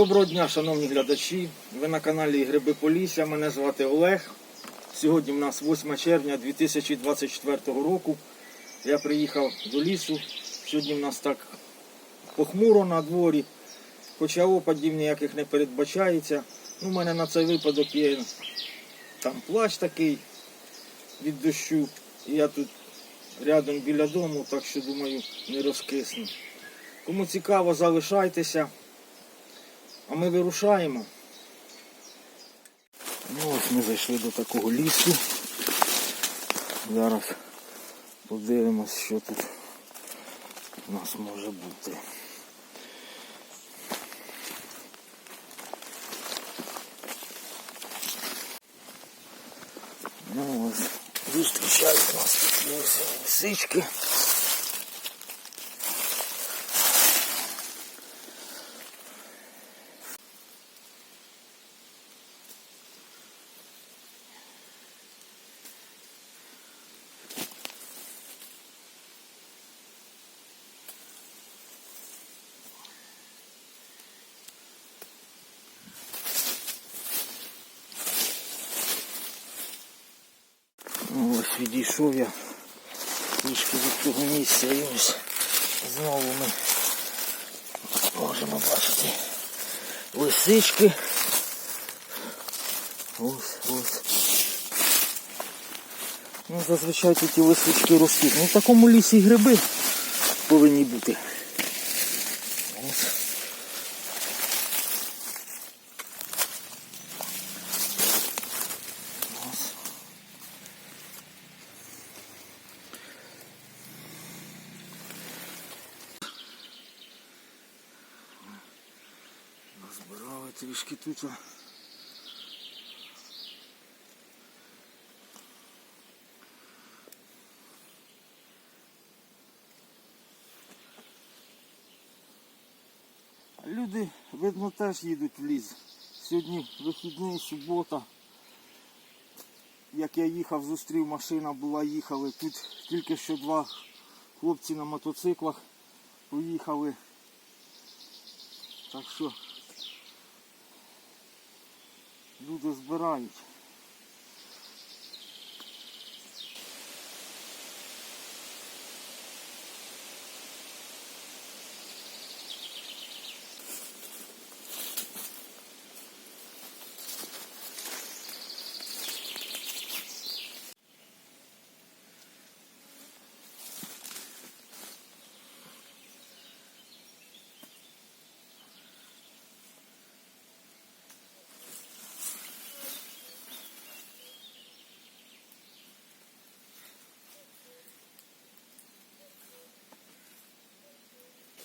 Доброго дня, шановні глядачі. Ви на каналі Гриби Полісся. Мене звати Олег. Сьогодні в нас 8 червня 2024 року. Я приїхав до лісу. Сьогодні в нас так похмуро на дворі, хоча опадів ніяких не передбачається. Ну, у мене на цей випадок є там плащ такий від дощу. І я тут рядом біля дому, так що думаю, не розкисну. Кому цікаво, залишайтеся. А ми вирушаємо. Ну ось ми зайшли до такого лісу. Зараз подивимось, що тут у нас може бути. Ну ось, зустрічають нас тут лисички. Ну, ось відійшов я трішки від цього місця і ось знову ми можемо бачити лисички. Ось, ось. Ну, зазвичай тут і лисички ростуть. Ну, в такому лісі гриби повинні бути. Ось. Назбирали трішки тут. Люди, видно, теж їдуть в ліс. Сьогодні вихідний, субота. Як я їхав, зустрів машина була, їхали. Тут тільки що два хлопці на мотоциклах поїхали. Так що люди збирають.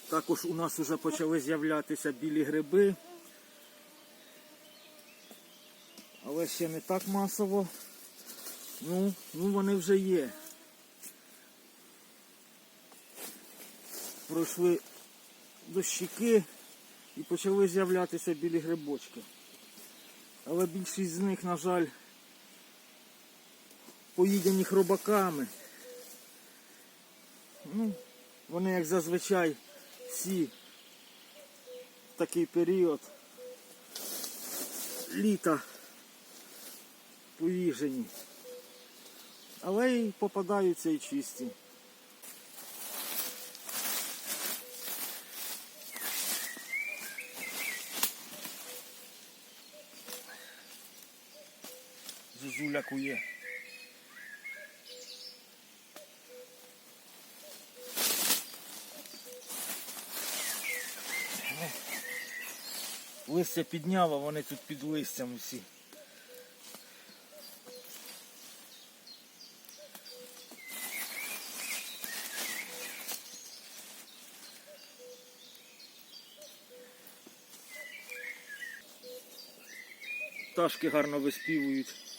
Також у нас вже почали з'являтися білі гриби. Але ще не так масово. Ну, ну вони вже є. Пройшли дощики і почали з'являтися білі грибочки. Але більшість з них, на жаль, поїдені хробаками. Ну, вони, як зазвичай, в такий період літа поїжені. Але й попадаються і чисті. Зузуля кує. Листя підняла вони тут під листям усі. Пташки гарно виспівують.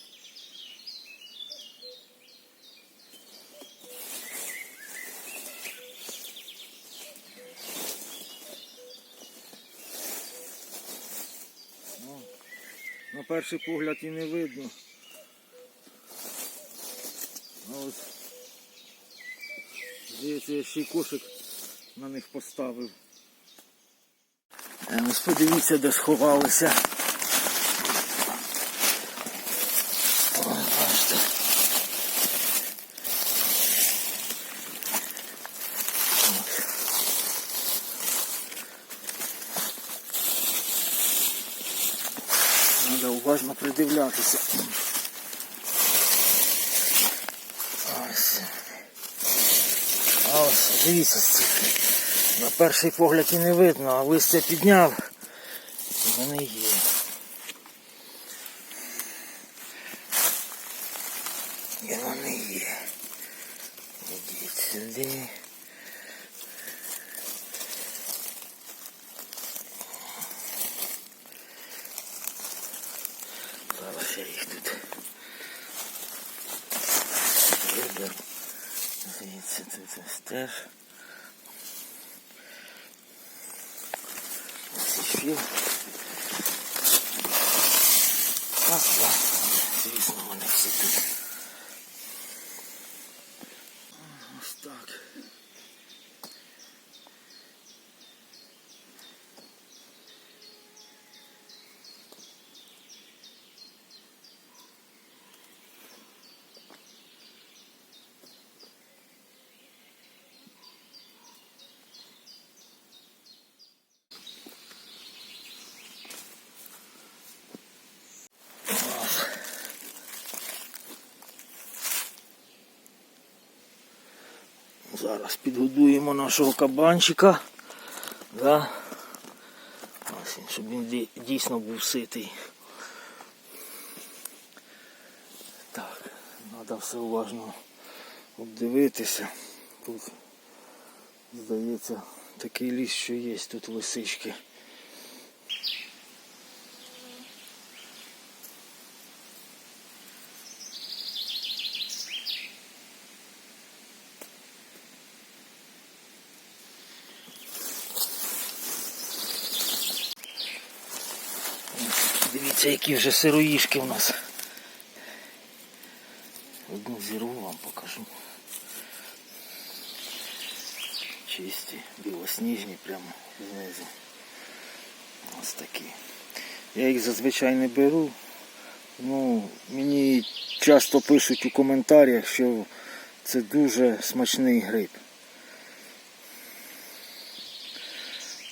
Перший погляд і не видно. А ось, здається, я ще й кошик на них поставив. Е, Ось подивіться, де сховалися. О, бачите. От. Треба уважно придивлятися. Ось. Ось, дивіться. На перший погляд і не видно, а листя підняв. І вони є. І вони є. Ідіть сюди. Зараз я їх тут виберу. Звідси тут ось теж. Ось ще. Так, так. Звісно, вони всі тут. Зараз підгодуємо нашого кабанчика. Да. Ось щоб він дійсно був ситий. Так, треба все уважно обдивитися. Тут, здається, такий ліс, що є, тут лисички. Дивіться, які вже сироїшки у нас. Одну зірву вам покажу. Чисті, білосніжні прямо знизу. Ось такі. Я їх зазвичай не беру. Ну, мені часто пишуть у коментарях, що це дуже смачний гриб.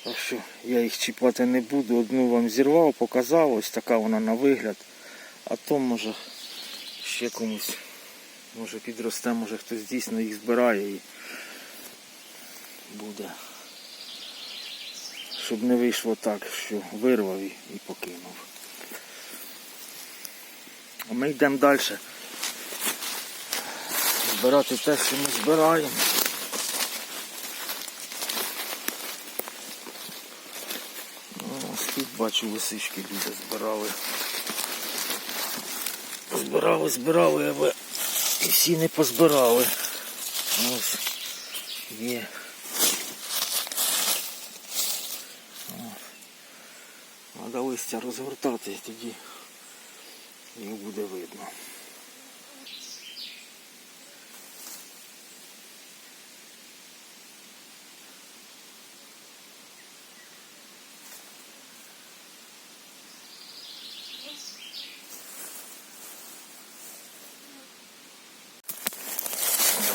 Так що я їх чіпати не буду. Одну вам зірвав, показав, ось така вона на вигляд. А то може ще комусь може підросте, може хтось дійсно їх збирає і буде. Щоб не вийшло так, що вирвав і, і покинув. А ми йдемо далі. Збирати те, що ми збираємо. Ну, Ось тут бачу лисички люди збирали. Збирали, збирали, але і всі не позбирали. Ось є. Треба листя розгортати, тоді їх буде видно.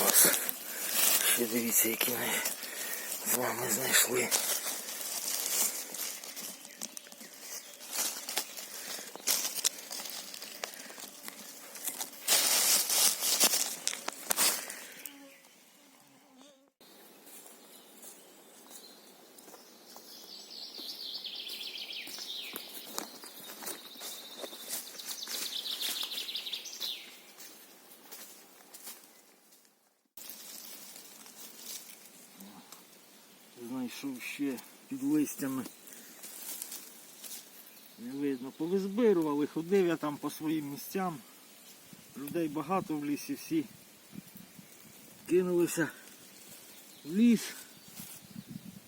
Ось. Дивіться, які ми з вами знайшли. Знайшов ще під листями. Не видно, повизбирували, ходив я там по своїм місцям. Людей багато в лісі, всі кинулися в ліс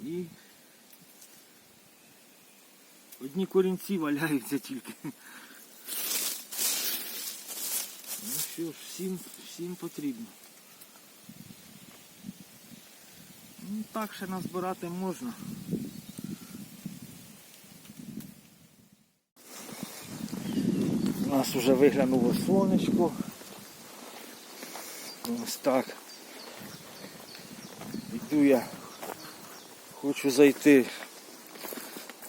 і одні корінці валяються тільки. Ну що ж, всім, всім потрібно. Ну, так ще назбирати можна. У нас вже виглянуло сонечко. Ось так. Йду я, хочу зайти,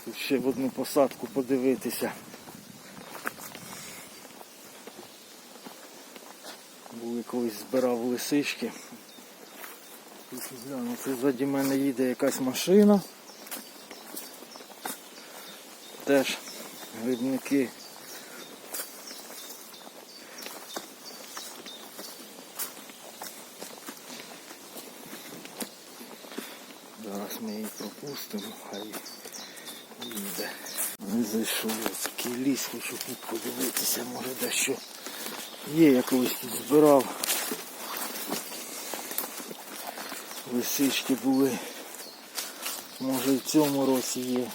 тут ще в одну посадку подивитися. Були колись збирав лисички. Хочу глянути, ззаді мене їде якась машина. Теж грибники. Зараз ми її пропустимо, хай їде. Не зайшов в такий ліс, хочу тут подивитися, може дещо є, я колись тут збирав. Лисички були. Може і в цьому році є.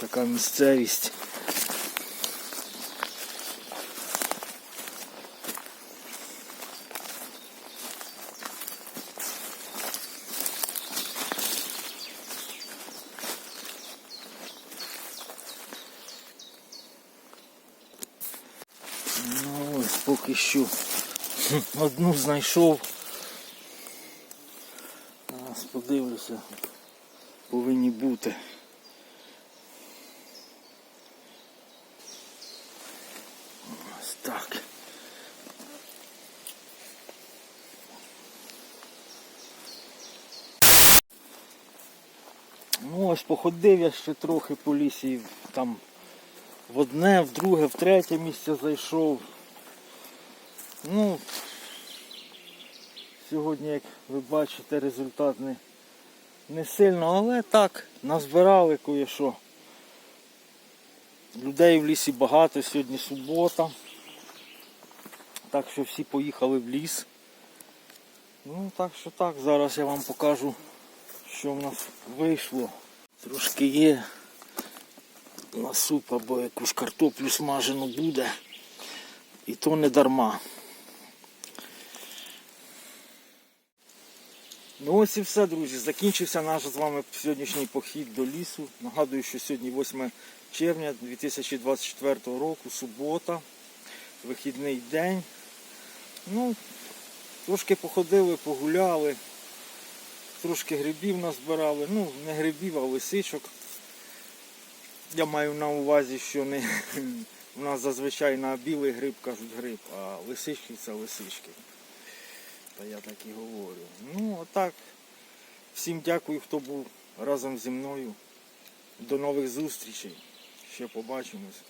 Така місцевість. Ну ось поки що одну знайшов. Зараз подивлюся. Повинні бути. Ось так. Ну ось походив я ще трохи по лісі, там в одне, в друге, в третє місце зайшов. Ну, сьогодні, як ви бачите, результат не, не сильно, але так, назбирали кое-що. Людей в лісі багато, сьогодні субота. Так що всі поїхали в ліс. Ну так що так, зараз я вам покажу, що в нас вийшло. Трошки є на суп або якусь картоплю смажену буде. І то не дарма. Ну ось і все, друзі. Закінчився наш з вами сьогоднішній похід до лісу. Нагадую, що сьогодні 8 червня 2024 року, субота, вихідний день. Ну, трошки походили, погуляли, трошки грибів назбирали. Ну, не грибів, а лисичок. Я маю на увазі, що не у нас зазвичай на білий гриб кажуть гриб, а лисички це лисички. Та я так і говорю. Ну, отак. Всім дякую, хто був разом зі мною. До нових зустрічей. Ще побачимось.